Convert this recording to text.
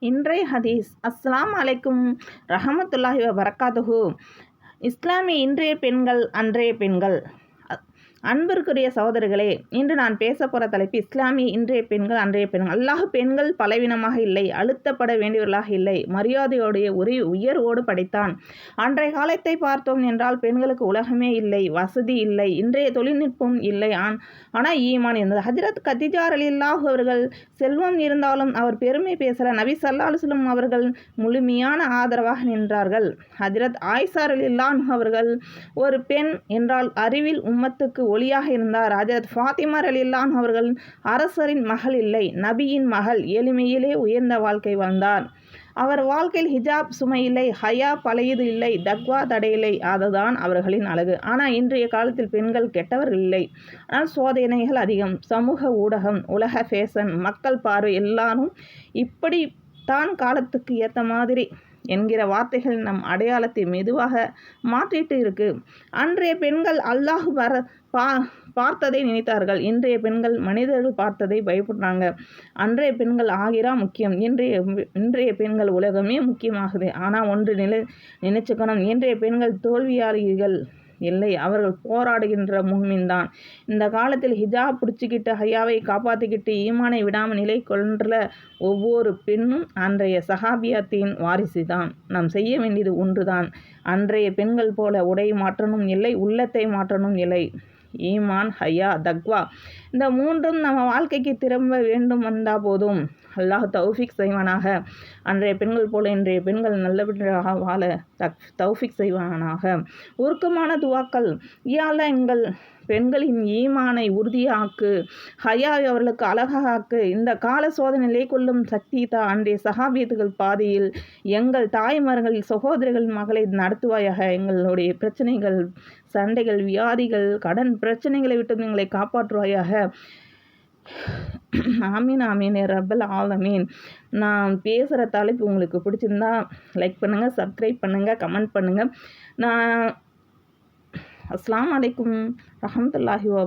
இன்றைய ஹதீஸ். அஸ்லாம் அலைக்கும் ரஹமத்துல்லாஹி வ இஸ்லாமிய இன்றைய பெண்கள் அன்றைய பெண்கள். அன்பிற்குரிய சகோதரர்களே இன்று நான் பேச போகிற தலைப்பு இஸ்லாமிய இன்றைய பெண்கள் அன்றைய பெண்கள். அல்லாஹ் பெண்கள் பலவீனமாக இல்லை அழுத்தப்பட வேண்டியவர்களாக இல்லை மரியாதையோடைய ஒரே உயர்வோடு படைத்தான். அன்றைய காலத்தை பார்த்தோம் என்றால் பெண்களுக்கு உலகமே இல்லை வசதி இல்லை இன்றைய தொழில்நுட்பம் இல்லை. ஆன் ஆனால் ஈமான் இருந்தது. ஹஜரத் கத்திஜார் அலில்லாஹ் அவர்கள் செல்வம் இருந்தாலும் அவர் பெருமை பேசல. நபி சல்லா அவர்கள் முழுமையான ஆதரவாக நின்றார்கள். ஹஜரத் ஆயிஷார் அலில்லான் அவர்கள் ஒரு பெண் என்றால் அறிவில் உம்மத்துக்கு ஒளியாக இருந்தார். ஹஜரத் ஃபாத்திமர் அலில்லான் அவர்கள் அரசரின் மகள் இல்லை நபியின் மகள். எளிமையிலே உயர்ந்த வாழ்க்கை வாழ்ந்தார். அவர் வாழ்க்கையில் ஹிஜாப் சுமை இல்லை ஹயா பழையது இல்லை தக்வா தடையில்லை அதுதான் அவர்களின் அழகு. ஆனால் இன்றைய காலத்தில் பெண்கள் கெட்டவர் இல்லை. ஆனால் சோதனைகள் அதிகம். சமூக ஊடகம் உலக ஃபேஷன் மக்கள் பார்வை எல்லாரும் இப்படி தான் காலத்துக்கு ஏற்ற மாதிரி என்கிற வார்த்தைகள் நம் அடையாளத்தை மெதுவாக மாற்றிட்டு இருக்கு. அன்றைய பெண்கள் அல்லாஹ் வர பா பார்த்ததை நினைத்தார்கள். இன்றைய பெண்கள் மனிதர்கள் பார்த்ததை பயப்படுறாங்க அன்றைய பெண்கள் ஆகிறா முக்கியம். இன்றைய இன்றைய பெண்கள் உலகமே முக்கியமாகுது. ஆனால் ஒன்று நிலை நினைச்சுக்கணும். இன்றைய பெண்கள் தோல்வியாளிகள். இல்லை அவர்கள் போராடுகின்ற முகமின் தான். இந்த காலத்தில் ஹிஜாப் பிடிச்சிக்கிட்டு ஹையாவை காப்பாற்றிக்கிட்டு ஈமானை விடாமல் நிலை கொன்ற ஒவ்வொரு பெண்ணும் அன்றைய சஹாபியத்தின் வாரிசு தான் நாம் செய்ய வேண்டியது ஒன்றுதான். அன்றைய பெண்கள் போல உடை மாற்றணும் இல்லை உள்ளத்தை மாற்றணும் இல்லை. ஈமான் ஹையா தக்வா. இந்த மூன்றும் நம்ம வாழ்க்கைக்கு திரும்ப வேண்டும் வந்தால் போதும். அல்லாஹ் தௌஃபிக் செய்வானாக. அன்றைய பெண்கள் போல இன்றைய பெண்கள் நல்லபடியாக வாழ தக் தௌஃபிக் செய்வானாக. உருக்கமான துவாக்கள் இயால எங்கள் பெண்களின் ஈமானை உறுதியாக்கு. ஹயாவை அவர்களுக்கு அழகாக்கு. இந்த கால சோதனையிலே கொள்ளும் சக்திதா அன்றைய சகாபியத்துகள் பாதையில் எங்கள் தாய்மார்கள் சகோதரிகள் மகளை நடத்துவாயாக. எங்களுடைய பிரச்சனைகள் சண்டைகள் வியாதிகள் கடன் பிரச்சனைகளை விட்டு எங்களை காப்பாற்றுவாயாக. ஆமீன் ஆமீன் ரப்பல் ஆலமீன். நான் பேசுகிற தலைப்பு உங்களுக்கு பிடிச்சிருந்தா லைக் பண்ணுங்கள் சப்ஸ்கிரைப் பண்ணுங்கள் கமெண்ட் பண்ணுங்கள் நான் அஸ்லாம் அலைக்கும் ரஹமத்துல்லாஹி வ